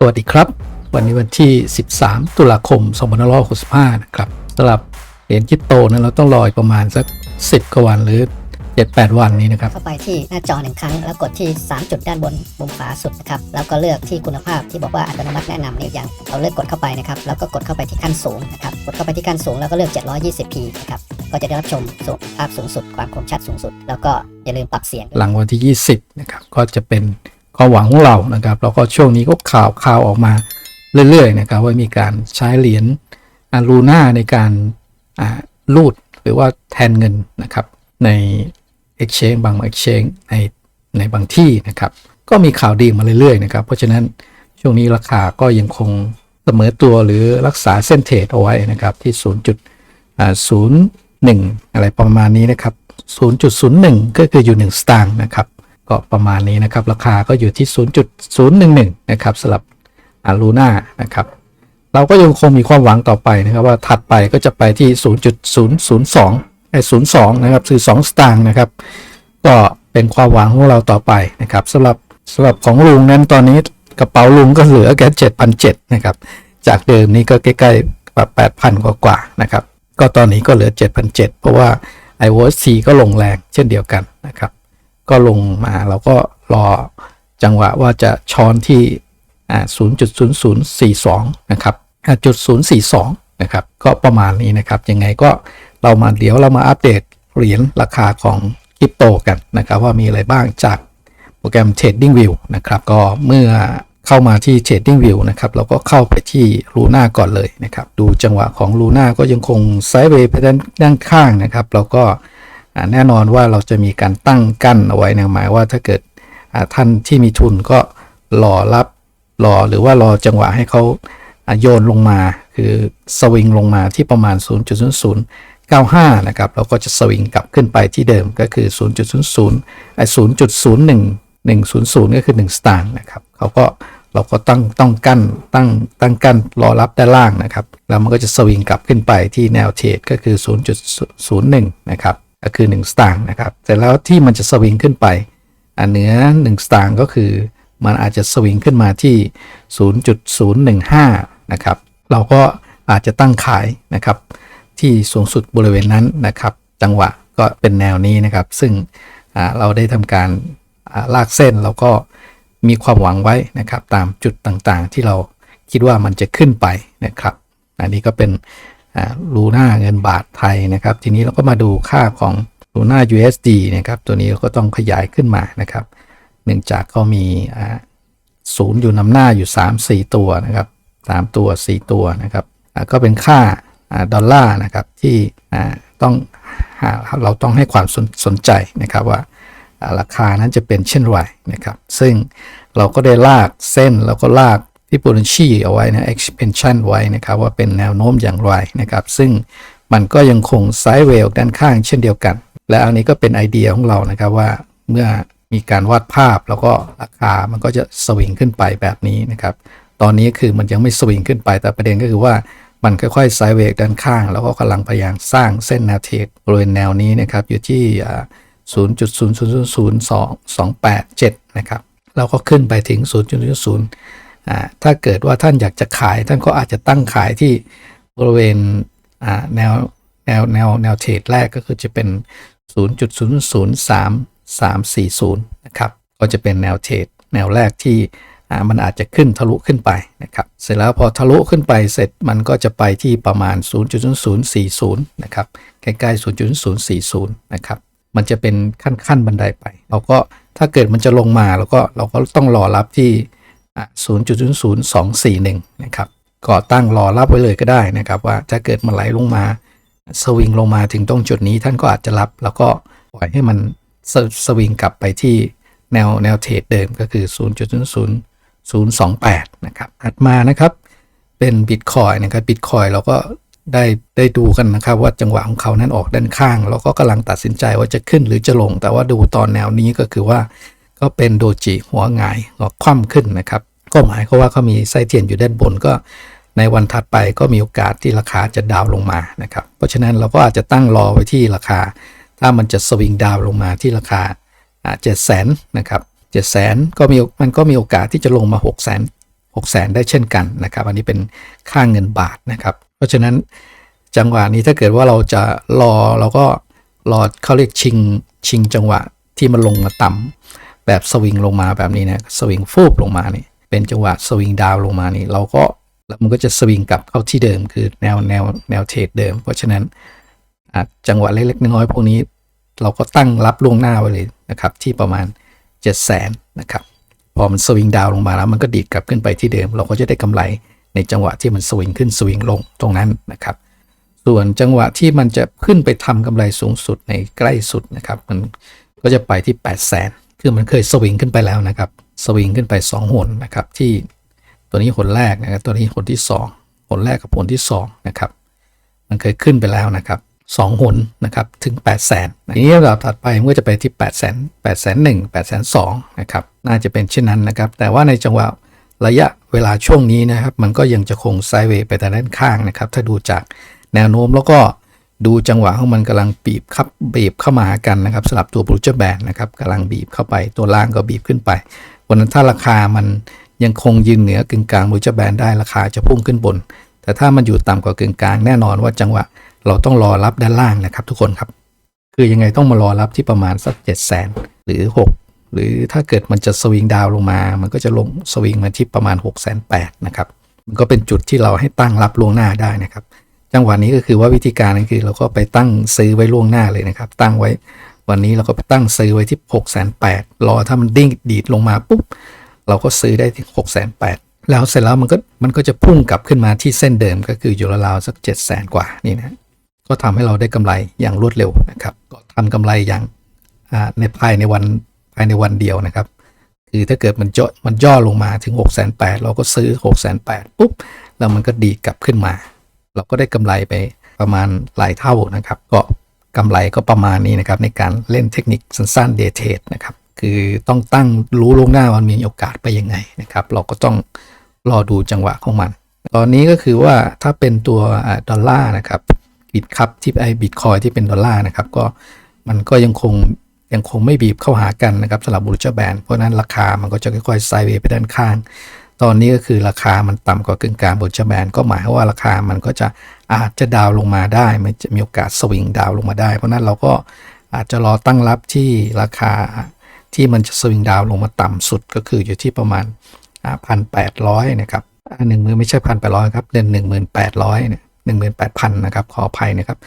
สวัสดีครับ วันนี้วันที่ 13 ตุลาคม 2565 นะครับสำหรับเหรียญคริปโตนั้นเราต้องรออีกประมาณสัก 10 กว่าวันหรือ 7-8 วันนี้นะครับ เข้าไปที่หน้าจอหนึ่งครั้ง แล้วกดที่ 3 จุดด้านบนมุมขวาสุดนะครับ แล้วก็เลือกที่คุณภาพที่บอกว่าอัตโนมัติแนะนำเนี่ยอย่างเราเลือกกดเข้าไปนะครับ แล้วก็กดเข้าไปที่ขั้นสูงนะครับ กดเข้าไปที่ขั้นสูงแล้วก็เลือก 720p นะครับ ก็จะได้รับชมสูงภาพสูงสุด ความคมชัดสูงสุด แล้วก็อย่าลืมปรับเสียง หลังวันที่ 20 นะครับ ก็จะเป็น ความหวังของเรานะครับ แล้วก็ช่วงนี้ก็ข่าวข่าวออกมาเรื่อยๆนะครับว่ามีการใช้เหรียญลูน่าในการอ่ารูดหรือว่าแทนเงินนะครับ ใน Exchange บาง Exchange ในในบางที่นะครับ ก็มีข่าวดีมาเรื่อยๆนะครับ เพราะฉะนั้นช่วงนี้ราคาก็ยังคงเสมอตัวหรือรักษาเส้นเทรดเอาไว้นะครับที่ 0.01 อะไรประมาณนี้นะครับ 0.01 ก็คืออยู่ 1 สตางค์นะครับ ก็ประมาณนี้นะครับ ราคาก็อยู่ที่ 0.011 นะครับสำหรับอารูน่านะครับ เราก็ยังคงมีความหวังต่อไปนะครับ ว่าถัดไปก็จะไปที่ 0.002ไอ้02 นะครับคือ 2 สตางค์นะครับ ก็เป็นความหวังของเราต่อไปนะครับสำหรับสำหรับของลุงนั้นตอนนี้กระเป๋าลุงก็เหลือแค่7,700นะครับ จากเดิมนี้ก็ใกล้ๆแบบ8,000 กว่าๆนะครับ ก็ตอนนี้ก็เหลือ 7,700เพราะว่า i w o c ก็ลงแรงเช่นเดียวกันนะครับ ก็ลงมาเราก็รอจังหวะว่าจะช้อนที่0.0042 นะครับจุด042 นะครับ ก็ประมาณนี้นะครับ ยังไงก็เรามาเดี๋ยวเรามาอัปเดตเหรียญราคาของคริปโตกันนะครับ ว่ามีอะไรบ้างจากโปรแกรม Trading View นะครับ ก็เมื่อเข้ามาที่ Trading View นะครับ เราก็เข้าไปที่ Luna ก่อนเลยนะครับ ดูจังหวะของ Luna ก็ยังคงไซด์เวย์ไปด้านด้านข้างนะครับแล้วก็ แน่นอนว่าเราจะมีการตั้งกั้นเอาไว้นะหมายว่าถ้าเกิดท่านที่มีทุนก็รอรับรอหรือว่ารอจังหวะให้เขาโยนลงมา คือสวิงลงมาที่ประมาณ 0.0095 นะครับแล้วก็จะสวิงกลับขึ้นไปที่เดิมก็คือ 0.00ไอ้0.01100 ก็คือ 1 สตางค์นะครับเขาก็เราก็ตั้งต้องกั้นตั้งตั้งกั้นรอรับด้านล่างนะครับ แล้วมันก็จะสวิงกลับขึ้นไปที่แนวเทรดก็คือ 0.01 นะครับ ก็คือ 1 สตางค์นะครับแต่แล้วที่มันจะสวิงขึ้นไปอ่าเหนือ1 สตางค์ก็คือมันอาจจะสวิงขึ้นมาที่ 0.015 นะครับ เราก็อาจจะตั้งขายนะครับ ที่สูงสุดบริเวณนั้นนะครับ จังหวะก็เป็นแนวนี้นะครับ ซึ่งเราได้ทำการลากเส้นแล้วก็มีความหวังไว้นะครับ ตามจุดต่างๆ ที่เราคิดว่ามันจะขึ้นไปนะครับ อันนี้ก็เป็น ลูน่าเงินบาทไทยนะครับ ทีนี้เราก็มาดูค่าของลูน่า USD นะครับตัวนี้เราก็ต้องขยายขึ้นมานะครับ เนื่องจากเขามีศูนย์อยู่นำหน้าอยู่ 3 4 ตัวนะครับ 3 ตัว 4 ตัวนะครับก็เป็นค่าดอลลาร์นะครับที่ต้องเราต้องให้ความสนสนใจนะครับว่าราคานั้นจะเป็นเช่นไรนะครับ ซึ่งเราก็ได้ลากเส้นแล้วก็ลาก Fibonacci เอาไว้นะ expansion ไว้นะครับว่าเป็นแนวโน้มอย่างไรนะครับ ซึ่งมันก็ยังคงไซด์เวลด้านข้างเช่นเดียวกัน และอันนี้ก็เป็นไอเดียของเรานะครับว่าเมื่อมีการวาดภาพแล้วก็ราคามันก็จะสวิงขึ้นไปแบบนี้นะครับ ตอนนี้คือมันยังไม่สวิงขึ้นไปแต่ประเด็นก็คือว่ามันค่อยๆไซด์เวกด้านข้าง แล้วก็กำลังพยายามสร้างเส้นแนวเทรดบริเวณแนวนี้นะครับ อยู่ที่อ่า0.0000287 นะครับ แล้วก็ขึ้นไปถึง 0.0อ่า ถ้าเกิดว่าท่านอยากจะขายท่านก็อาจจะตั้งขายที่บริเวณแนวแนวแนวแนวเทรดแรกก็คือจะเป็น 0.00340 นะครับ ก็จะเป็นแนวเทรดแนวแรกที่มันอาจจะขึ้นทะลุขึ้นไปนะครับ เสร็จแล้วพอทะลุขึ้นไปเสร็จมันก็จะไปที่ประมาณ 0.0040 นะครับ ใกล้ๆ 0.040 นะครับ มันจะเป็นขั้นขั้นบันไดไป เราก็ถ้าเกิดมันจะลงมาเราก็เราก็ต้องรอรับที่ 0.00241 นะครับก็ตั้งรอรับไว้เลยก็ได้นะครับว่าถ้าเกิดมันไหลลงมาสวิงลงมาถึงตรงจุดนี้ท่านก็อาจจะรับ แล้วก็ปล่อยให้มันสสวิงกลับไปที่แนวแนวเทรดเดิมก็คือ 0.00028 นะครับถัดมานะครับ เป็นบิตคอยนะครับบิตคอยเราก็ได้ได้ดูกันนะครับ ว่าจังหวะของเขานั้นออกด้านข้าง แล้วก็กำลังตัดสินใจว่าจะขึ้นหรือจะลง แต่ว่าดูตอนแนวนี้ก็คือว่าก็เป็นโดจิหัวหงายหัวคว่ำขึ้นนะครับ ก็หมายความว่าเขามีไส้เทียนอยู่ด้านบนก็ในวันถัดไปก็มีโอกาสที่ราคาจะดาวลงมานะครับ เพราะฉะนั้นเราก็อาจจะตั้งรอไว้ที่ราคา ถ้ามันจะสวิงดาวลงมาที่ราคาเจ็ดแสนนะครับเจ็ดแสนก็มีมันก็มีโอกาสที่จะลงมาหกแสน6แสนได้เช่นกันนะครับ อันนี้เป็นค่าเงินบาทนะครับ เพราะฉะนั้นจังหวะนี้ถ้าเกิดว่าเราจะรอเราก็รอเขาเรียกชิงชิงจังหวะที่มันลงมาต่ำแบบสวิงลงมาแบบนี้นะสวิงฟูบลงมานี่ เป็นจังหวะสวิงดาวลงมานี่เราก็แล้วมันก็จะสวิงกลับเข้าที่เดิมคือแนวแนวแนวเทรดเดิม เพราะฉะนั้นจังหวะเล็กๆน้อยๆพวกนี้เราก็ตั้งรับล่วงหน้าไว้เลยนะครับ ที่ประมาณ 7 0 0แสนนะครับ พอมันสวิงดาวลงมาแล้วมันก็ดีดกลับขึ้นไปที่เดิม เราก็จะได้กำไรในจังหวะที่มันสวิงขึ้นสวิงลงตรงนั้นนะครับ ส่วนจังหวะที่มันจะขึ้นไปทำกำไรสูงสุดในใกล้สุดนะครับ มันก็จะไปที่ 8 0 0แสนคือมันเคยสวิงขึ้นไปแล้วนะครับ สวิงขึ้นไป 2 หนนะครับ ที่ตัวนี้หนแรกนะครับ ตัวนี้หนที่ 2 หนแรกกับหนที่2นะครับมันเคยขึ้นไปแล้วนะครับสองหนนะครับถึง 8 0 0แสนทีนี้ลำดับถัดไปมันก็จะไปที่ 8 0 0แสน8แสนหนึ่ง8แสนสองนะครับน่าจะเป็นเช่นนั้นนะครับ แต่ว่าในจังหวะระยะเวลาช่วงนี้นะครับ มันก็ยังจะคงไซด์เวย์ไปแต่ด้านข้างนะครับ ถ้าดูจากแนวโน้มแล้วก็ดูจังหวะของมันกำลังบีบครับบีบเข้ามาหากันนะครับสลับตัวบรูเจอร์แบนนะครับกำลังบีบเข้าไปตัวล่างก็บีบขึ้นไป วันนั้นถ้าราคามันยังคงยืนเหนือกึ่งกลางบรูเจอร์แบนได้ราคาจะพุ่งขึ้นบน แต่ถ้ามันอยู่ต่ำกว่ากึ่งกลางแน่นอนว่าจังหวะเราต้องรอรับด้านล่างนะครับ ทุกคนครับ คือยังไงต้องมารอรับที่ประมาณสัก7 0 0 0 0หรือ 6 หรือถ้าเกิดมันจะสวิงดาวลงมา มันก็จะลงสวิงมาที่ประมาณ 6 8 0 0 0นะครับมันก็เป็นจุดที่เราให้ตั้งรับล่วงหน้าได้นะครับ จังหวะนี้ก็คือว่าวิธีการก็คือเราก็ไปตั้งซื้อไว้ล่วงหน้าเลยนะครับ ตั้งไว้ วันนี้เราก็ไปตั้งซื้อไว้ที่6 8 0 0 0รอถ้ามันดิ้งดีดลงมาปุ๊บ เราก็ซื้อได้ที่6 8 0 0 0แล้วเสร็จแล้วมันก็มันก็จะพุ่งกลับขึ้นมาที่เส้นเดิมก็คืออยู่ราวๆสัก 7 0 0 0 0 0กว่านี่นะก็ทำให้เราได้กำไรอย่างรวดเร็วนะครับ ก็ทำกำไรอย่างในภายในวันภายในวันเดียวนะครับ คือถ้าเกิดมันย่อมันย่อลงมาถึง6 8 0 0 0เราก็ซื้อ6 8 0 0 0ปุ๊บแล้วมันก็ดีดกลับขึ้นมา เราก็ได้กำไรไปประมาณหลายเท่านะครับ ก็ กำไรก็ประมาณนี้นะครับ ในการเล่นเทคนิคสั้นๆเดทเทดนะครับ คือต้องตั้งรู้ล่วงหน้าว่ามีโอกาสไปยังไงนะครับ เราก็ต้องรอดูจังหวะของมัน ตอนนี้ก็คือว่าถ้าเป็นตัวอดอลลาร์นะครับบิตครับที่ไอบิตคอยที่เป็นดอลลาร์นะครับ ก็มันก็ยังคงยังคงไม่บีบเข้าหากันนะครับสำหรับบูรจแบนเพราะฉะนั้นราคามันก็จะค่อยๆไซด์เวย์ไปด้านข้าง ตอนนี้ก็คือราคามันต่ำกว่ากึ่งกลางบูรจแบนก็หมายความว่าราคามันก็จะอาจจะดาวลงมาได้ มันจะมีโอกาสสวิงดาวลงมาได้ เพราะนั้นเราก็อาจจะรอตั้งรับที่ราคาที่มันจะสวิงดาวลงมาต่ำสุดก็คืออยู่ที่ประมาณพันแปดร้อยนะครับหนึ่งมือไม่ใช่พันแปดร้อยครับเดือนหนึ่งหมื่นแปดร้อยเนี่ยหนึ่งหมื่นแปดพันนะครับขออภัยนะครับ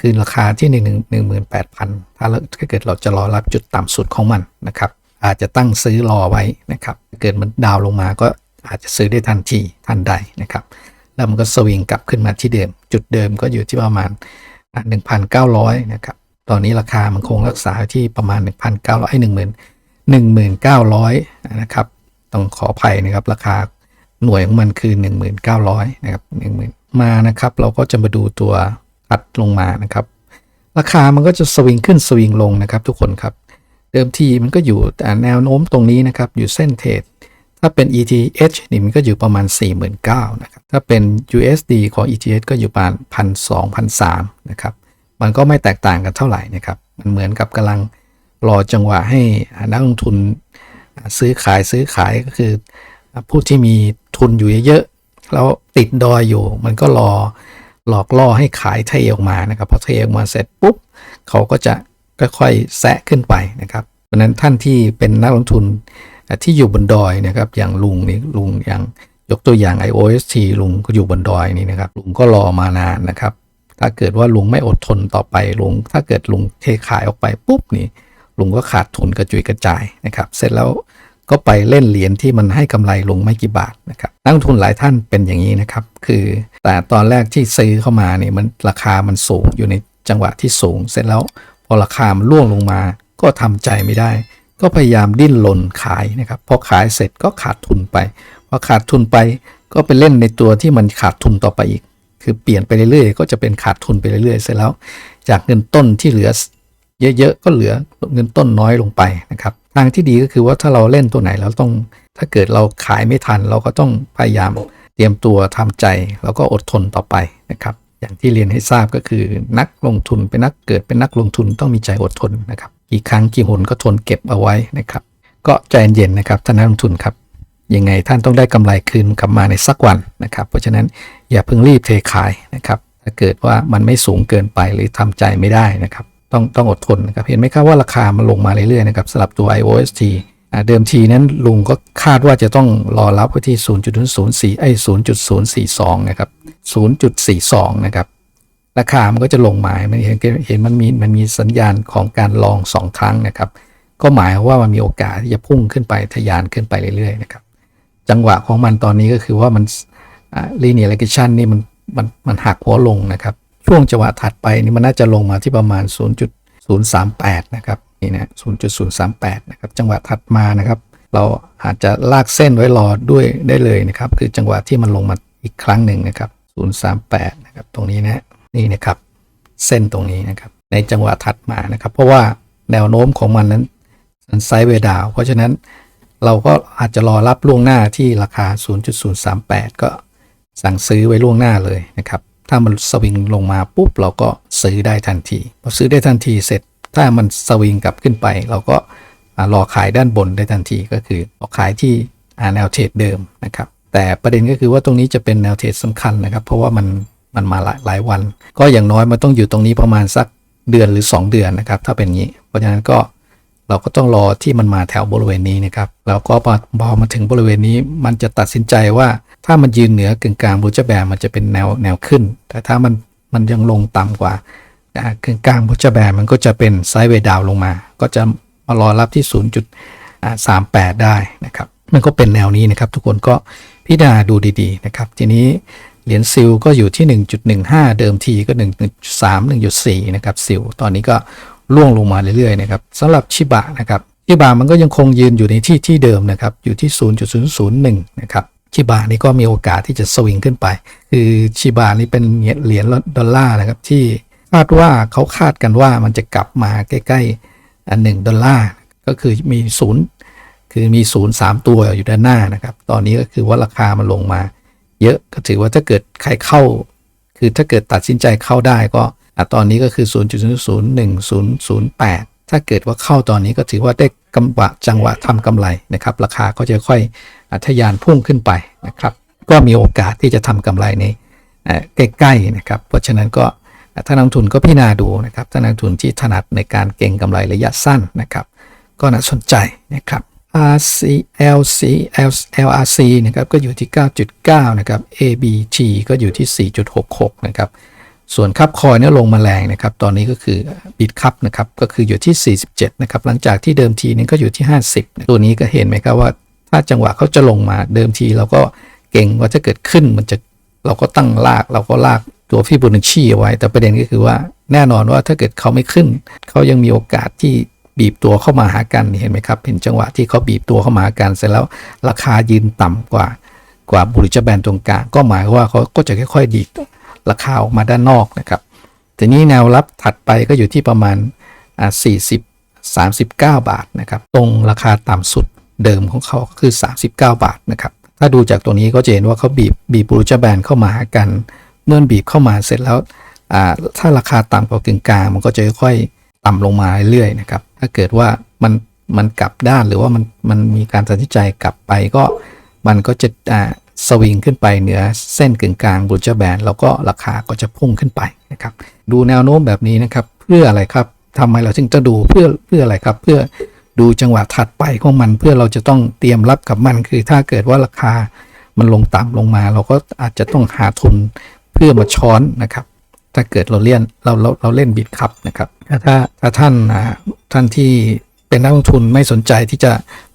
คือราคาที่หนึ่งหนึ่งหนึ่งหมื่นแปดพันถ้าเราถ้าเกิดเราจะรอรับจุดต่ำสุดของมันนะครับ อาจจะตั้งซื้อรอไว้นะครับ เกิดมันดาวลงมาก็ อาจจะซื้อได้ทันทีทันใดนะครับ แล้วมันก็สวิงกลับขึ้นมาที่เดิม จุดเดิมก็อยู่ที่ประมาณหนึ่งพันเก้าร้อยนะครับ ตอนนี้ราคามันคงรักษาที่ประมาณ 1,900 10,000 19,000นะครับ ต้องขออภัยนะครับ ราคาหน่วยของมันคือ 1,900นะครับ10,000มานะครับ เราก็จะมาดูตัวตัดลงมานะครับ ราคามันก็จะสวิงขึ้นสวิงลงนะครับ ทุกคนครับ เดิมทีมันก็อยู่แต่แนวโน้มตรงนี้นะครับ อยู่เส้นเทรด ถ้าเป็น ETH นี่มันก็อยู่ประมาณ 49,000นะครับ ถ้าเป็น USD ของ ETH ก็อยู่ประมาณ 1,200 1,300นะครับ มันก็ไม่แตกต่างกันเท่าไหร่นะครับ มันเหมือนกับกำลังรอจังหวะให้นักลงทุนซื้อขายซื้อขายก็คือ ผู้ที่มีทุนอยู่เยอะๆ แล้วติดดอยอยู่ มันก็รอหลอกล่อให้ขายเทออกมานะครับ พอเทออกมาเสร็จปุ๊บ เขาก็จะค่อยๆแซะขึ้นไปนะครับ เพราะฉะนั้นท่านที่เป็นนักลงทุน ที่อยู่บนดอยนะครับอย่างลุงนี่ลุงอย่างยกตัวอย่าง IOST ลุงก็อยู่บนดอยนี่นะครับลุงก็รอมานานนะครับ ถ้าเกิดว่าลุงไม่อดทนต่อไปลุง ถ้าเกิดลุงเทขายออกไปปุ๊บนี่ลุงก็ขาดทุนกระจุยกระจายนะครับ เสร็จแล้วก็ไปเล่นเหรียญที่มันให้กำไรลงไม่กี่บาทนะครับนักลงทุนหลายท่านเป็นอย่างนี้นะครับ คือแต่ตอนแรกที่ซื้อเข้ามาเนี่ยมันราคามันสูงอยู่ในจังหวะที่สูง เสร็จแล้วพอราคามันร่วงลงมาก็ทำใจไม่ได้ ก็พยายามดิ้นรนขายนะครับพอขายเสร็จก็ขาดทุนไปพอขาดทุนไปก็ไปเล่นในตัวที่มันขาดทุนต่อไปอีก คือเปลี่ยนไปเรื่อยๆ ก็จะเป็นขาดทุนไปเรื่อยๆ เสร็จแล้ว จากเงินต้นที่เหลือเยอะๆ ก็เหลือเงินต้นน้อยลงไปนะครับ ทางที่ดีก็คือว่าถ้าเราเล่นตัวไหนเราต้อง ถ้าเกิดเราขายไม่ทัน เราก็ต้องพยายามเตรียมตัวทำใจ แล้วก็อดทนต่อไปนะครับ อย่างที่เรียนให้ทราบก็คือนักลงทุนเป็นนักเกิดเป็นนักลงทุนต้องมีใจอดทนนะครับ กี่ครั้งกี่หนก็ทนเก็บเอาไว้นะครับ ก็ใจเย็นๆนะครับท่านนักลงทุนครับยังไงท่านต้องได้กำไรคืนกลับมาในสักวันนะครับ เพราะฉะนั้นอย่าเพิ่งรีบเทขายนะครับ ถ้าเกิดว่ามันไม่สูงเกินไปหรือทำใจไม่ได้นะครับ ต้องต้องอดทนนะครับ เห็นไหมครับว่าราคามันลงมาเรื่อยๆนะครับสำหรับตัว IOST เดิมทีนั้นลุงก็คาดว่าจะต้องรอรับไว้ที่ 0.04ไอ้0.042 นะครับ 0.42 นะครับ ราคามันก็จะลงมามันเห็นเห็นมันมีมันมีสัญญาณของการลองสองครั้งนะครับ ก็หมายว่ามันมีโอกาสที่จะพุ่งขึ้นไปทะยานขึ้นไปเรื่อยๆนะครับ จังหวะของมันตอนนี้ก็คือว่ามันอ่า linear regression นี่มันมันมันหักหัวลงนะครับ ช่วงจังหวะถัดไปนี่มันน่าจะลงมาที่ประมาณ 0.038 นะครับนี่นะ0.038 นะครับ จังหวะถัดมานะครับ เราอาจจะลากเส้นไว้รอด้วยได้เลยนะครับ คือจังหวะที่มันลงมาอีกครั้งหนึ่งนะครับ 038 นะครับ ตรงนี้นะ นี่นะครับ เส้นตรงนี้นะครับ ในจังหวะถัดมานะครับ เพราะว่าแนวโน้มของมันนั้นมันไซด์เวย์ดาว เพราะฉะนั้นเราก็อาจจะรอรับล่วงหน้าที่ราคา 0.038 ก็สั่งซื้อไว้ล่วงหน้าเลยนะครับ ถ้ามันสวิงลงมาปุ๊บ เราก็ซื้อได้ทันทีพอซื้อได้ทันทีเสร็จ ถ้ามันสวิงกลับขึ้นไป เราก็รอขายด้านบนได้ทันทีก็คือรอขายที่แนวเทรดเดิมนะครับ แต่ประเด็นก็คือว่าตรงนี้จะเป็นแนวเทรดสำคัญนะครับ เพราะว่ามัน มันมาหลายหลายวัน ก็อย่างน้อยมันต้องอยู่ตรงนี้ประมาณสักเดือนหรือ 2 เดือนนะครับ ถ้าเป็นอย่างนี้ เพราะฉะนั้นก็เราก็ต้องรอที่มันมาแถวบริเวณนี้นะครับ แล้วก็พอพอมาถึงบริเวณนี้ มันจะตัดสินใจว่าถ้ามันยืนเหนือกึ่งกลางบูจแบมันจะเป็นแนวแนวขึ้น แต่ถ้ามันมันยังลงต่ำกว่าอ่ากึ่งกลางบูจแบมันก็จะเป็นไซด์เวย์ดาวลงมา ก็จะมารอรับที่ 0.38 ได้นะครับ มันก็เป็นแนวนี้นะครับ ทุกคนก็พิจารณาดูดีๆนะครับ ทีนี้ เหรียญซิลก็อยู่ที่ 1.15 เดิมทีก็ 1.3 1.4 นะครับซิลตอนนี้ก็ล่วงลงมาเรื่อยๆนะครับสำหรับชิบะนะครับชิบะมันก็ยังคงยืนอยู่ในที่ที่เดิมนะครับอยู่ที่ 0.001 นะครับชิบะนี่ก็มีโอกาสที่จะสวิงขึ้นไป คือชิบะนี่เป็นเหรียญดอลลาร์นะครับที่คาดว่าเขาคาดกันว่ามันจะกลับมาใกล้ๆอันหนึ่งดอลลาร์ก็คือมีศูนย์คือมีศูนย์สามตัวอยู่ด้านหน้านะครับ ตอนนี้ก็คือว่าราคามันลงมา เยอะก็ถือว่าถ้าเกิดใครเข้า คือถ้าเกิดตัดสินใจเข้าได้ก็ตอนนี้ก็คือ 0.01008 ถ้าเกิดว่าเข้าตอนนี้ก็ถือว่าได้กำวะจังหวะทำกำไรนะครับ ราคาก็จะค่อยอะทะยานพุ่งขึ้นไปนะครับ ก็มีโอกาสที่จะทำกำไรในใกล้ๆนะครับ เพราะฉะนั้นก็อะถ้านักลงทุนก็พิจารณาดูนะครับถ้านักลงทุนที่ถนัดในการเก็งกำไรระยะสั้นนะครับ ก็น่าสนใจนะครับ RC LC LRC นะครับก็อยู่ที่ 9.9 นะครับ ABT ก็อยู่ที่ 4.66 นะครับ ส่วนคับคอยเนี่ยลงมาแรงนะครับ ตอนนี้ก็คือบิตคับนะครับ ก็คืออยู่ที่ 47 นะครับ หลังจากที่เดิมทีนึงก็อยู่ที่ 50 ตัวนี้ก็เห็นไหมครับว่า ถ้าจังหวะเขาจะลงมาเดิมทีเราก็เก่งว่าถ้าเกิดขึ้นมันจะเราก็ตั้งลากเราก็ลากตัวฟิโบนัชชีเอาไว้ แต่ประเด็นก็คือว่าแน่นอนว่าถ้าเกิดเขาไม่ขึ้น เขายังมีโอกาสที่ บีบตัวเข้ามาหากันเห็นไหมครับเห็นจังหวะที่เขาบีบตัวเข้ามาหากันเสร็จแล้วราคายืนต่ำกว่ากว่าบุริจแบนตรงกลางก็หมายว่าเขาก็จะค่อยๆ ดีดราคาออกมาด้านนอกนะครับทีนี้แนวรับถัดไปก็อยู่ที่ประมาณอ่า40 39 บาทนะครับตรงราคาต่ำสุดเดิมของเขาคือ 39 บาทนะครับถ้าดูจากตัวนี้ก็จะเห็นว่าเขาบีบบีบบูรจแบนเข้ามาหากัน เมื่อบีบเข้ามาเสร็จแล้วอ่าถ้าราคาต่ำกว่ากึ่งกลางมันก็จะค่อยๆ ต่ำลงมาเรื่อยๆนะครับ ถ้าเกิดว่ามันมันกลับด้านหรือว่ามันมันมีการตัดสินใจกลับไปก็มันก็จะอ่าสวิงขึ้นไปเหนือเส้นกึ่งกลางบูรจแบนแล้วก็ราคาก็จะพุ่งขึ้นไปนะครับ ดูแนวโน้มแบบนี้นะครับ เพื่ออะไรครับทำไมเราถึงจะดูเพื่อเพื่ออะไรครับ เพื่อดูจังหวะถัดไปของมัน เพื่อเราจะต้องเตรียมรับกับมัน คือถ้าเกิดว่าราคามันลงต่ำลงมา เราก็อาจจะต้องหาทุนเพื่อมาช้อนนะครับ ถ้าเกิดเราเล่นเราเราเราเล่นบิตคับนะครับ ถ้าถ้าท่านท่านที่เป็นนักลงทุนไม่สนใจที่จะ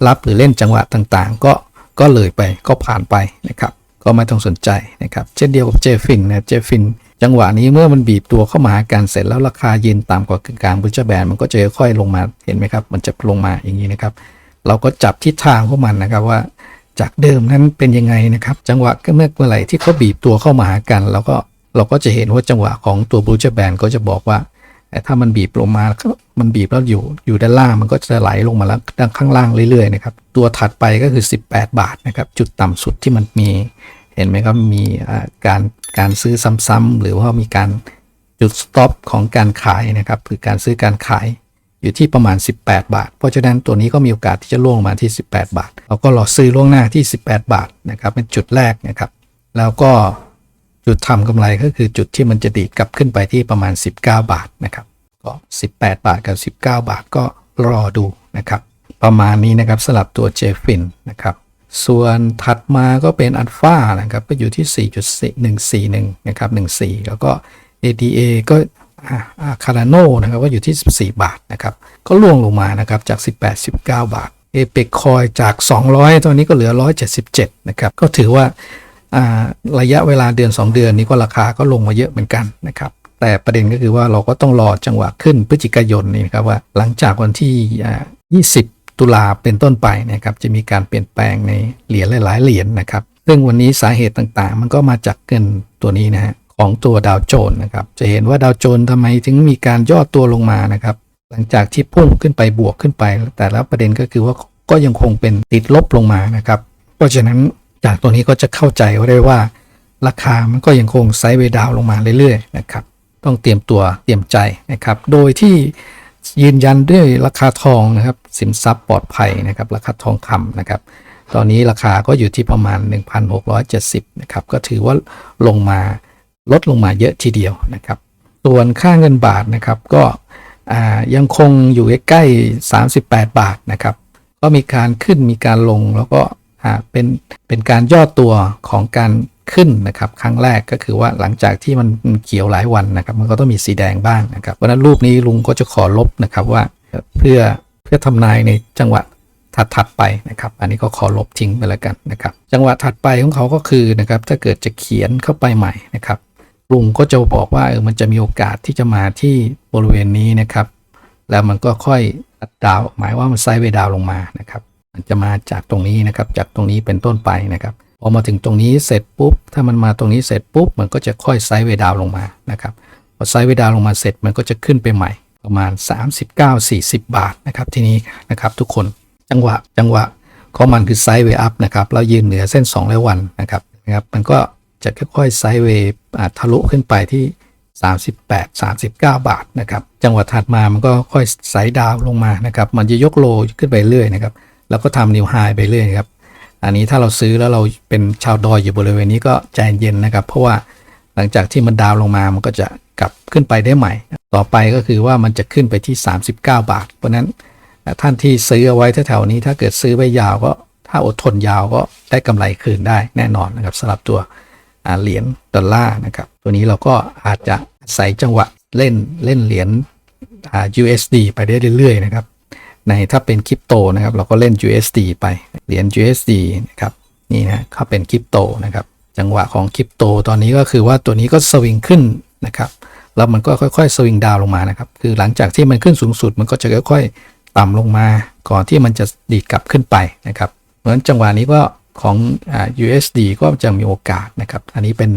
รับหรือเล่นจังหวะต่างๆ ก็ก็เลยไปก็ผ่านไปนะครับ ก็ไม่ต้องสนใจนะครับ เช่นเดียวกับเจฟินนะเจฟินจังหวะนี้เมื่อมันบีบตัวเข้ามาหากันเสร็จแล้วราคายืนต่ำกว่ากึ่งกลางบูชแบนมันก็จะค่อยลงมาเห็นไหมครับ มันจะลงมาอย่างนี้นะครับ เราก็จับทิศทางของมันนะครับว่า จากเดิมนั้นเป็นยังไงนะครับ จังหวะก็เมื่อเมื่อไหร่ที่เขาบีบตัวเข้ามาหากัน เราก็เราก็จะเห็นว่าจังหวะของตัวบูชแบนก็จะบอกว่า แต่ถ้ามันบีบลงมาก็มันบีบแล้วอยู่อยู่ด้านล่างมันก็จะไหลลงมาแล้วด้านข้างล่างเรื่อยๆนะครับตัวถัดไปก็คือ 18 บาทนะครับจุดต่ำสุดที่มันมีเห็นไหมครับมีการการซื้อซ้ำๆหรือว่ามีการจุดสต็อปของการขายนะครับคือการซื้อการขายอยู่ที่ประมาณ 18 บาท เพราะฉะนั้นตัวนี้ก็มีโอกาสที่จะล่วงลงมาที่ 18 บาท เราก็รอซื้อล่วงหน้าที่ 18 บาทนะครับเป็นจุดแรกนะครับ แล้วก็ จุดทำกำไรก็คือจุดที่มันจะดีดกลับขึ้นไปที่ประมาณ 19 บาทนะครับก็ 18 บาทกับ 19 บาทก็รอดูนะครับ ประมาณนี้นะครับสลับตัวเจฟินนะครับส่วนถัดมาก็เป็นอัลฟานะครับก็อยู่ที่ 4.141นะครับ14 แล้วก็ ADA ก็คาราโนนะครับก็อยู่ที่ 14 บาทนะครับก็ล่วงลงมานะครับจาก 18 19 บาทเอเปกคอยจาก 200 ตอนนี้ก็เหลือ 177 นะครับ ก็ถือว่าอ่า ระยะเวลาเดือน 2 เดือนนี้ก็ราคาก็ลงมาเยอะเหมือนกันนะครับ แต่ประเด็นก็คือว่าเราก็ต้องรอจังหวะขึ้นพฤศจิกายนนี่นะครับว่า หลังจากวันที่ 20 ตุลาเป็นต้นไปนะครับจะมีการเปลี่ยนแปลงในเหรียญหลาย ๆ เหรียญนะครับ ซึ่งวันนี้สาเหตุต่างๆ มันก็มาจากเงินตัวนี้นะฮะของตัวดาวโจนส์นะครับ จะเห็นว่าดาวโจนส์ทำไมถึงมีการย่อตัวลงมานะครับ หลังจากที่พุ่งขึ้นไปบวกขึ้นไป แต่แล้วประเด็นก็คือว่าก็ยังคงเป็นติดลบลงมานะครับ เพราะฉะนั้น จากตัวนี้ก็จะเข้าใจได้ว่า ราคามันก็ยังคงไซด์เวดาวลงมาเรื่อยๆนะครับ ต้องเตรียมตัวเตรียมใจนะครับ โดยที่ยืนยันด้วยราคาทองนะครับสินทรัพย์ปลอดภัยนะครับ ราคาทองคำนะครับ ตอนนี้ราคาก็อยู่ที่ประมาณ 1,670นะครับก็ถือว่าลงมาลดลงมาเยอะทีเดียวนะครับ ส่วนค่าเงินบาทนะครับก็ยังคงอยู่ใกล้ๆ38 บาทนะครับ ก็มีการขึ้นมีการลงแล้วก็ เป็นเป็นการย่อตัวของการขึ้นนะครับครั้งแรกก็คือว่าหลังจากที่มันเขียวหลายวันนะครับมันก็ต้องมีสีแดงบ้างนะครับเพราะฉะนั้นรูปนี้ลุงก็จะขอลบนะครับว่าเพื่อเพื่อทำนายในจังหวะถัดถัดไปนะครับ อันนี้ก็ขอลบทิ้งไปแล้วกันนะครับ จังหวะถัดไปของเขาก็คือนะครับถ้าเกิดจะเขียนเข้าไปใหม่นะครับลุงก็จะบอกว่าเออมันจะมีโอกาสที่จะมาที่บริเวณนี้นะครับ แล้วมันก็ค่อยดาวหมายว่ามันไซด์เวย์ดาวลงมานะครับ จะมาจากตรงนี้นะครับ จากตรงนี้เป็นต้นไปนะครับพอมาถึงตรงนี้เสร็จปุ๊บ ถ้ามันมาตรงนี้เสร็จปุ๊บ มันก็จะค่อยไซด์เวดาวลงมานะครับพอไซด์เวดาวลงมาเสร็จมันก็จะขึ้นไปใหม่ ประมาณ 39-40 บาทนะครับทีนี้นะครับทุกคนจังหวะจังหวะของมันคือไซด์เวอัพนะครับเรายืนเหนือเส้น2ร้อยวันนะครับนะครับมันก็จะค่อยๆไซด์เวย์อ่าทะลุขึ้นไปที่ 38 39 บาทนะครับจังหวะถัดมามันก็ค่อยไซด์ดาวลงมานะครับมันจะยกโลขึ้นไปเรื่อยนะครับ แล้วก็ทำนิวไฮไปเรื่อยครับ อันนี้ถ้าเราซื้อแล้วเราเป็นชาวดอยอยู่บริเวณนี้ก็ใจเย็นนะครับ เพราะว่าหลังจากที่มันดาวลงมามันก็จะกลับขึ้นไปได้ใหม่ ต่อไปก็คือว่ามันจะขึ้นไปที่ 39 บาท เพราะนั้นท่านที่ซื้อเอาไว้แถวๆนี้ถ้าเกิดซื้อไว้ยาวก็ถ้าอดทนยาวก็ได้กำไรคืนได้แน่นอนนะครับสำหรับตัวเหรียญดอลลาร์นะครับตัวนี้เราก็อาจจะใส่จังหวะเล่นเล่นเหรียญ USD ไปได้เรื่อยๆนะครับ ในถ้าเป็นคริปโตนะครับ เราก็เล่น USD ไปเหรียญ USD นะครับนี่นะเขาเป็นคริปโตนะครับ จังหวะของคริปโตตอนนี้ก็คือว่าตัวนี้ก็สวิงขึ้นนะครับแล้วมันก็ค่อยๆสวิงดาวน์ลงมานะครับ คือหลังจากที่มันขึ้นสูงสุด มันก็จะค่อยๆต่ำลงมาก่อนที่มันจะดีดกลับขึ้นไปนะครับเหมือนจังหวะนี้ก็ของอ่า USD ก็จะมีโอกาสนะครับ อันนี้เป็น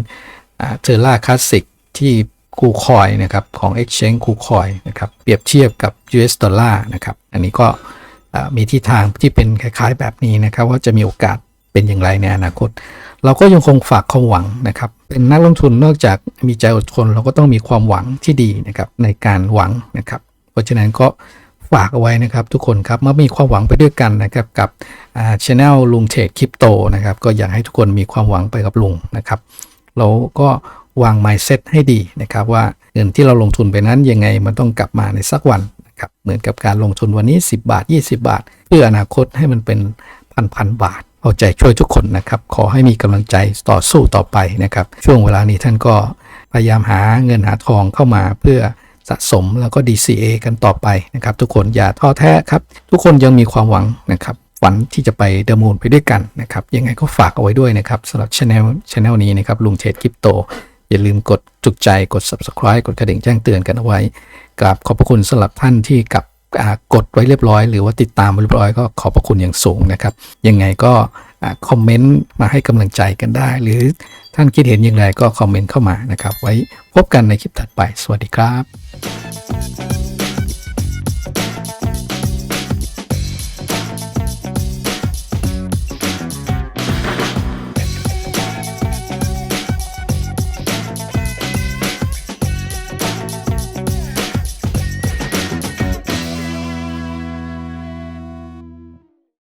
เทอร่าคลาสสิกที่ คูคอยนะครับของ Exchange คูคอยนะครับเปรียบเทียบกับ US ดอลลาร์นะครับอันนี้ก็มีทิศทางที่เป็นคล้ายๆแบบนี้นะครับ ว่าจะมีโอกาสเป็นอย่างไรในอนาคต เราก็ยังคงฝากความหวังนะครับ เป็นนักลงทุนนอกจากมีใจอดทนเราก็ต้องมีความหวังที่ดีนะครับในการหวังนะครับ เพราะฉะนั้นก็ฝากเอาไว้นะครับทุกคนครับมามีความหวังไปด้วยกันนะครับกับอ่าช anel ลุงเทรดคริปโตนะครับก็อยากให้ทุกคนมีความหวังไปกับลุงนะครับเราก็ วาง mindset ให้ดีนะครับว่าเงินที่เราลงทุนไปนั้นยังไงมันต้องกลับมาในสักวันนะครับเหมือนกับการลงทุนวันนี้ 10 บาท 20 บาท เพื่ออนาคตให้มันเป็นพันพันบาท เอาใจช่วยทุกคนนะครับขอให้มีกำลังใจต่อสู้ต่อไปนะครับช่วงเวลานี้ท่านก็พยายามหาเงินหาทองเข้ามาเพื่อสะสมแล้วก็ DCA กันต่อไปนะครับทุกคนอย่าท้อแท้ครับ ทุกคนยังมีความหวังนะครับฝันที่จะไปเดอะมูนไปด้วยกันนะครับยังไงก็ฝากเอาไว้ด้วยนะครับสำหรับช anel channel นี้นะครับลุงเทรดคริปโต อย่าลืมกดจุกใจกด subscribe กดกระดิ่งแจ้งเตือนกันเอาไว้กราบขอบพระคุณสำหรับท่านที่กับกดไว้เรียบร้อย หรือว่าติดตามเรียบร้อยก็ขอบพระคุณอย่างสูงนะครับ ยังไงก็คอมเมนต์มาให้กำลังใจกันได้ หรือท่านคิดเห็นอย่างไรก็คอมเมนต์เข้ามานะครับ ไว้พบกันในคลิปถัดไป สวัสดีครับ